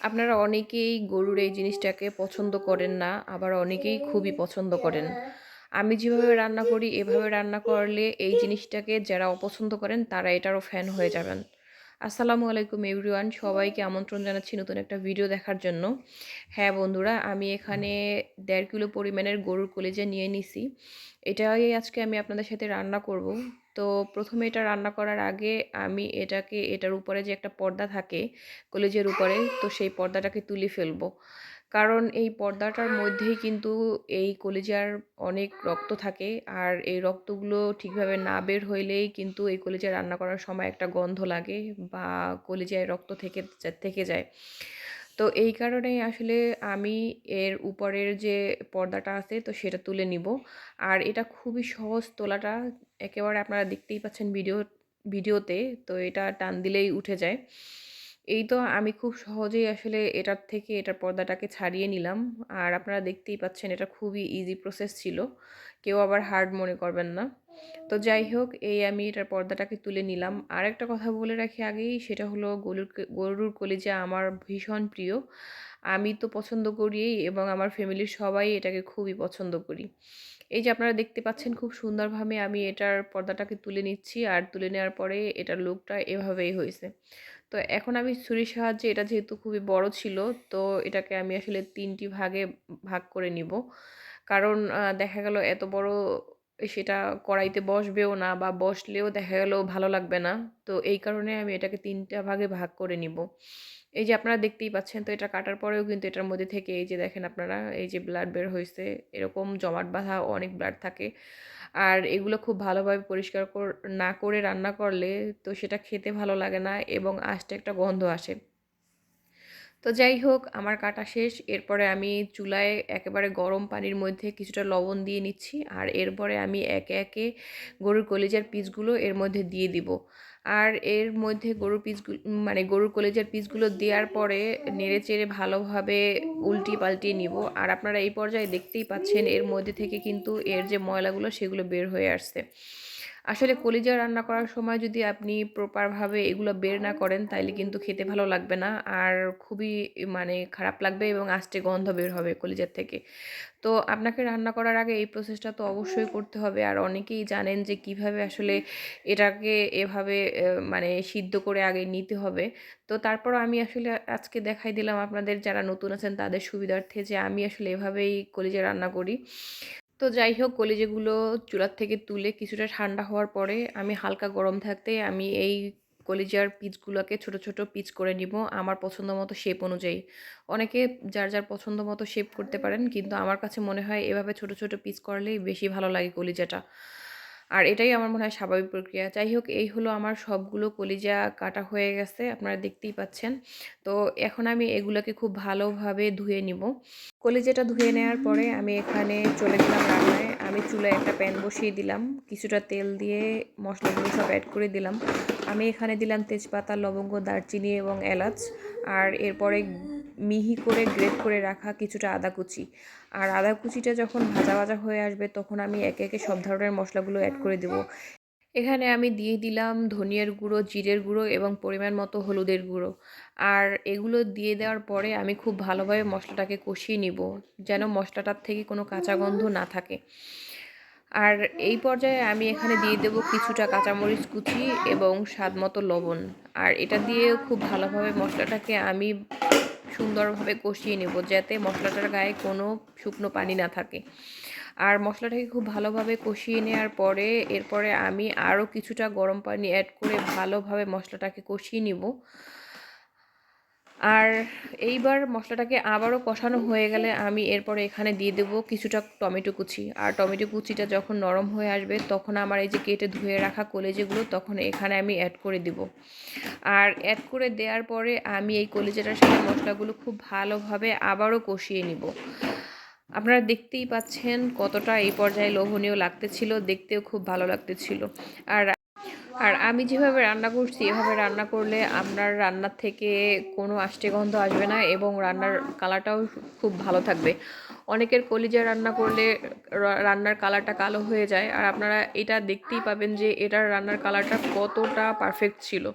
আপনারা অনেকেই গরুর এই জিনিসটাকে পছন্দ করেন না, আবার অনেকেই খুবই পছন্দ করেন। আমি যেভাবে রান্না করি, এভাবে রান্না করলে এই জিনিসটাকে যারা অপছন্দ করেন, তারা এটারও ফ্যান হয়ে যাবেন। আসসালামু আলাইকুম এভরিওয়ান সবাইকে আমন্ত্রণ জানাচ্ছি নতুন একটা ভিডিও দেখার জন্য। হ্যাঁ বন্ধুরা, আমি এখানে দেড় কিলো পরিমাণের গরুর কলিজা নিয়ে নিছি। এটাই আজকে আমি আপনাদের সাথে রান্না করব। তো প্রথমে এটা রান্না করার আগে আমি এটাকে, এটার উপরে যে একটা পর্দা থাকে কলেজের উপরে, তো সেই পর্দাটাকে তুলে ফেলব। কারণ এই পর্দাটার মধ্যেই কিন্তু এই কলিজার অনেক রক্ত থাকে, আর এই রক্তগুলো ঠিকভাবে না বের হইলেই কিন্তু এই কলিজা রান্না করার সময় একটা গন্ধ লাগে বা কলিজায় রক্ত থেকে থেকে যায়। তো এই কারণেই আসলে আমি এর উপরের যে পর্দাটা আছে, তো সেটা তুলে নিব। আর এটা খুবই সহজ তোলাটা একেবারে আপনারা দেখতেই পাচ্ছেন ভিডিও, ভিডিওতে, তো এটা টান দিলেই উঠে যায়। এই তো আমি খুব সহজেই আসলে এটার থেকে এটার পর্দাটাকে ছাড়িয়ে নিলাম। আর আপনারা দেখতেই পাচ্ছেন এটা খুবই ইজি প্রসেস ছিল। কেউ আবার হার্ড মনে করবেন না। তো যাই হোক, এই আমি এটার পর্দাটাকে তুলে নিলাম। আর একটা কথা বলে রাখি আগেই, সেটা হলো গরুর গরুর কলিজা আমার ভীষণ প্রিয়। আমি তো পছন্দ করি এবং আমার ফ্যামিলির সবাই এটাকে খুবই পছন্দ করি। এই যে আপনারা দেখতে পাচ্ছেন খুব সুন্দরভাবে আমি এটার পর্দাটাকে তুলে নিচ্ছি আর তুলে নেওয়ার পরে এটার লুকটা এভাবেই হয়েছে। তো এখন আমি ছুরির সাহায্যে, এটা যেহেতু খুবই বড় ছিল, তো এটাকে আমি আসলে তিনটি ভাগে ভাগ করে নিব। কারণ দেখা গেল এত বড় সেটা কড়াইতে বসবেও না বা বসলেও দেখা গেল ভালো লাগবে না। তো এই কারণে আমি এটাকে তিনটা ভাগে ভাগ করে নিব। এই যে আপনারা দেখতেই পাচ্ছেন, তো এটা কাটার পরেও কিন্তু এটার মধ্যে থেকে এই যে দেখেন আপনারা, এই যে ব্লাড বের হয়েছে এরকম জমাট বাঁধা অনেক ব্লাড থাকে। আর এগুলো খুব ভালোভাবে পরিষ্কার না করে রান্না করলে তো সেটা খেতে ভালো লাগে না এবং আস্তে একটা গন্ধ আসে। তো যাই হোক, আমার কাটা শেষ। এরপরে আমি চুলায় একেবারে গরম পানির মধ্যে কিছুটা লবণ দিয়ে নিচ্ছি আর এরপরে আমি একে একে গরুর কলিজার পিসগুলো এর মধ্যে দিয়ে দিব। আর এর মধ্যে গরুর পিসগুলো মানে গরুর কলেজের পিসগুলো দেওয়ার পরে নেড়ে চেড়ে ভালোভাবে উল্টি পাল্টিয়ে নিব। আর আপনারা এই পর্যায়ে দেখতেই পাচ্ছেন এর মধ্যে থেকে কিন্তু এর যে ময়লাগুলো সেগুলো বের হয়ে আসছে। আসলে কলিজা রান্না করার সময় যদি আপনি প্রপারভাবে এগুলো বের না করেন, তাইলে কিন্তু খেতে ভালো লাগবে না। আর খুবই মানে খারাপ লাগবে এবং আস্তে গন্ধ বের হবে কলিজার থেকে। তো আপনাকে রান্না করার আগে এই প্রসেসটা তো অবশ্যই করতে হবে। আর অনেকেই জানেন যে কীভাবে আসলে এটাকে এভাবে মানে সিদ্ধ করে আগে নিতে হবে। তো তারপর আমি আসলে আজকে দেখাই দিলাম আপনাদের যারা নতুন আছেন তাদের সুবিধার্থে যে আমি আসলে এভাবেই কলিজা রান্না করি। তো যাই হোক, কলিজেগুলো চুলার থেকে তুলে কিছুটা ঠান্ডা হওয়ার পরে আমি হালকা গরম থাকতে আমি এই কলিজার পিচগুলোকে ছোট ছোট পিচ করে নিব আমার পছন্দ মতো শেপ অনুযায়ী। অনেকে যার যার পছন্দ মতো শেপ করতে পারেন, কিন্তু আমার কাছে মনে হয় এভাবে ছোট ছোট পিচ করলেই বেশি ভালো লাগে কলিজাটা। আর এটাই আমার মনে হয় স্বাভাবিক প্রক্রিয়া। যাই হোক, এই হলো আমার সবগুলো কলিজা কাটা হয়ে গেছে, আপনারা দেখতেই পাচ্ছেন। তো এখন আমি এগুলোকে খুব ভালোভাবে ধুয়ে নিব। কলিজাটা ধুয়ে নেওয়ার পরে আমি এখানে চলে গেলাম রান্নায়। আমি চুলায় একটা প্যান বসিয়ে দিলাম। কিছুটা তেল দিয়ে মশলাগুলো সব অ্যাড করে দিলাম। আমি এখানে দিলাম তেজপাতা, লবঙ্গ, দারচিনি এবং এলাচ। আর এরপরে মিহি করে গ্রেট করে রাখা কিছুটা আদা কুচি। আর আদা কুচিটা যখন ভাজা ভাজা হয়ে আসবে, তখন আমি একে একে সব ধরনের মশলাগুলো অ্যাড করে দেব। এখানে আমি দিয়ে দিলাম ধনিয়ার গুঁড়ো, জিরের গুঁড়ো এবং পরিমাণ মতো হলুদের গুঁড়ো। আর এগুলো দিয়ে দেওয়ার পরে আমি খুব ভালোভাবে মশলাটাকে কষিয়ে নিব, যেন মশলাটার থেকে কোনো কাঁচা গন্ধ না থাকে। আর এই পর্যায়ে আমি এখানে দিয়ে দেব কিছুটা কাঁচামরিচ কুচি এবং স্বাদ মতো লবণ। আর এটা দিয়ে খুব ভালোভাবে মশলাটাকে আমি সুন্দরভাবে কষিয়ে নেব যাতে মশলাটার গায়ে কোনো শুকনো পানি না থাকে। আর মশলাটাকে খুব ভালোভাবে কষিয়ে নেওয়ার পরে এরপরে আমি আরও কিছুটা গরম পানি অ্যাড করে ভালোভাবে মশলাটাকে কষিয়ে নিব। আর এইবার মশলাটাকে আবারও কষানো হয়ে গেলে আমি এরপরে এখানে দিয়ে দেবো কিছুটা টমেটো কুচি। আর টমেটো কুচিটা যখন নরম হয়ে আসবে, তখন আমার এই যে কেটে ধুয়ে রাখা কলেজেগুলো, তখন এখানে আমি অ্যাড করে দিব। আর অ্যাড করে দেওয়ার পরে আমি এই কলেজেটার সাথে মশলাগুলো খুব ভালোভাবে আবারও কষিয়ে নিব। আপনারা দেখতেই পাচ্ছেন কতটা এই পর্যায়ে লোভনীয় লাগতেছিল, দেখতেও খুব ভালো লাগতেছিল। আর আর আমি যেভাবে রান্না করছি, এভাবে রান্না করলে আপনার রান্নার থেকে কোনো আষ্টে গন্ধ আসবে না এবং রান্নার কালারটাও খুব ভালো থাকবে। অনেকের কলিজা রান্না করলে রান্নার কালারটা কালো হয়ে যায়। আর আপনারা এটা দেখতেই পাবেন যে এটার রান্নার কালারটা কতটা পারফেক্ট ছিল।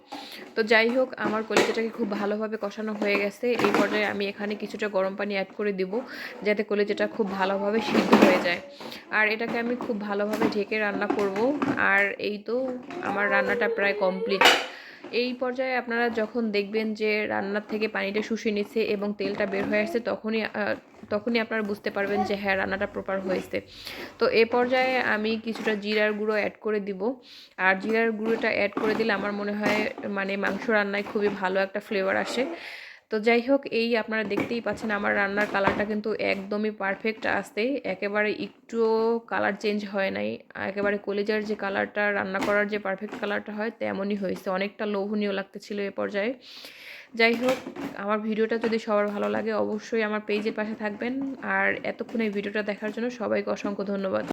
তো যাই হোক, আমার কলিজাটাকে খুব ভালোভাবে কষানো হয়ে গেছে। এই পর্যায়ে আমি এখানে কিছুটা গরম পানি অ্যাড করে দিব, যাতে কলিজাটা খুব ভালোভাবে সিদ্ধ হয়ে যায়। আর এটাকে আমি খুব ভালোভাবে ঢেকে রান্না করব। আর এই তো আমার রান্নাটা প্রায় কমপ্লিট এই পর্যায়ে আপনারা যখন দেখবেন যে রান্নার থেকে পানিটা শুষে নিচ্ছে এবং তেলটা বের হয়ে আসছে, তখনই তখনই আপনারা বুঝতে পারবেন যে হ্যাঁ রান্নাটা প্রপার হয়েছে। তো এ পর্যায়ে আমি কিছুটা জিরার গুঁড়ো অ্যাড করে দিব। আর জিরার গুঁড়োটা অ্যাড করে দিলে আমার মনে হয় মানে মাংস রান্নায় খুবই ভালো একটা ফ্লেভার আসে। তো যাই হোক, এই আপনারা দেখতেই পাচ্ছেন আমার রান্নার কালারটা কিন্তু একদমই পারফেক্ট আসতে। একেবারে একটুও কালার চেঞ্জ হয় নাই। একেবারে কলিজার যে কালারটা রান্না করার যে পারফেক্ট কালারটা হয়, তেমনই হয়েছে। অনেকটা লোভনীয় লাগতেছিল এ পর্যায়ে। যাই হোক, আমার ভিডিওটা যদি সবার ভালো লাগে, অবশ্যই আমার পেজের পাশে থাকবেন। আর এতক্ষণ এই ভিডিওটা দেখার জন্য সবাইকে অসংখ্য ধন্যবাদ।